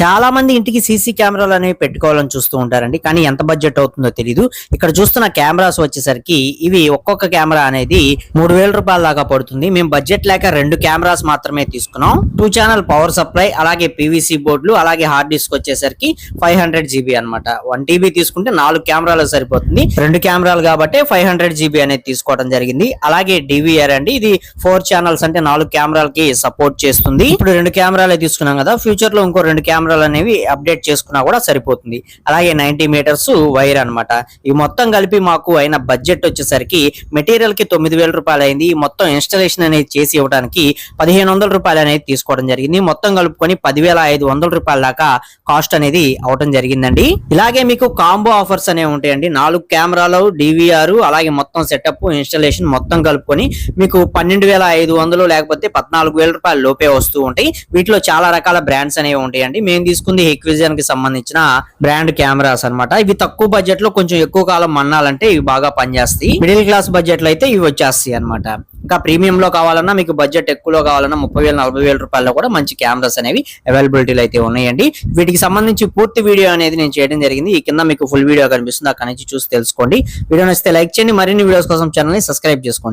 చాలా మంది ఇంటికి సీసీ కెమెరాలు అనేవి పెట్టుకోవాలని చూస్తూ ఉంటారండి. కానీ ఎంత బడ్జెట్ అవుతుందో తెలియదు ఇక్కడ చూస్తున్న కెమెరాస్ వచ్చేసరికి ఇవి ఒక్కొక్క కెమెరా అనేది మూడు వేల రూపాయల దాకా పడుతుంది. మేము బడ్జెట్ లేక రెండు కెమెరాస్ మాత్రమే తీసుకున్నాం. టూ ఛానల్ పవర్ సప్లై అలాగే పీవీసీ బోర్డులు అలాగే హార్డ్ డిస్క్ వచ్చేసరికి ఫైవ్ హండ్రెడ్ జీబీ అనమాట వన్ టీబీ తీసుకుంటే నాలుగు కెమెరాలు సరిపోతుంది. రెండు కెమెరాలు కాబట్టి ఫైవ్ హండ్రెడ్ జీబీ అనేది తీసుకోవడం జరిగింది. అలాగే డివిఆర్ అండి. ఇది ఫోర్ ఛానల్స్ అంటే నాలుగు కెమెరాలకి సపోర్ట్ చేస్తుంది. ఇప్పుడు రెండు కెమెరాలే తీసుకున్నాం కదా. ఫ్యూచర్లో ఇంకో రెండు కెమెరా కెమెరాలు అనేవి అప్డేట్ చేసుకున్నా కూడా సరిపోతుంది. అలాగే నైన్టీ మీటర్స్ వైర్ అన్నమాట. ఈ మొత్తం కలిపి మాకు అయిన బడ్జెట్ వచ్చేసరికి మెటీరియల్కి తొమ్మిది వేల రూపాయలు అయింది ఈ మొత్తం ఇన్స్టాలేషన్ అనేది చేసి ఇవ్వడానికి పదిహేను వందల రూపాయలు అనేది తీసుకోవడం జరిగింది. మొత్తం కలుపుకొని పదివేల ఐదు వందల రూపాయల దాకా కాస్ట్ అనేది అవటం జరిగిందండి. ఇలాగే మీకు కాంబో ఆఫర్స్ అనేవి ఉంటాయండి. నాలుగు కెమెరాలు డివిఆర్ అలాగే మొత్తం సెటప్ ఇన్స్టాలేషన్ మొత్తం కలుపుకొని మీకు పన్నెండు వేల ఐదు వందలు లేకపోతే పద్నాలుగు వేల రూపాయల లోపే వస్తూ ఉంటాయి. వీటిలో చాలా రకాల బ్రాండ్స్ అనేవి ఉంటాయండి. మేము తీసుకుంది? హెక్విజన్కి సంబంధించిన బ్రాండ్ కెమెరాస్ అన్నమాట. ఇవి తక్కువ బడ్జెట్లో కొంచెం ఎక్కువ కాలం మన్నాలంటే ఇవి బాగా పనిచేస్తాయి. మిడిల్ క్లాస్ బడ్జెట్లో అయితే ఇవి వచ్చేస్తాయి అన్నమాట. ఇంకా ప్రీమియం లో కావాలన్నా మీకు బడ్జెట్ ఎక్కువలో కావాలన్నా ముప్పై వేల నలభై వేల రూపాయల్లో కూడా మంచి కెమెరాస్ అనేవి అవైలబిలిటీలు అయితే ఉన్నాయండి. వీటికి సంబంధించి పూర్తి వీడియో అనేది నేను చేయడం జరిగింది. ఈ కింద మీకు ఫుల్ వీడియో కనిపిస్తుంది. అక్కడ నుంచి చూసి తెలుసుకోండి. వీడియో నచ్చితే లైక్ చేయండి. మరిన్ని వీడియోస్ కోసం ఛానల్ని సబ్స్క్రైబ్ చేసుకోండి.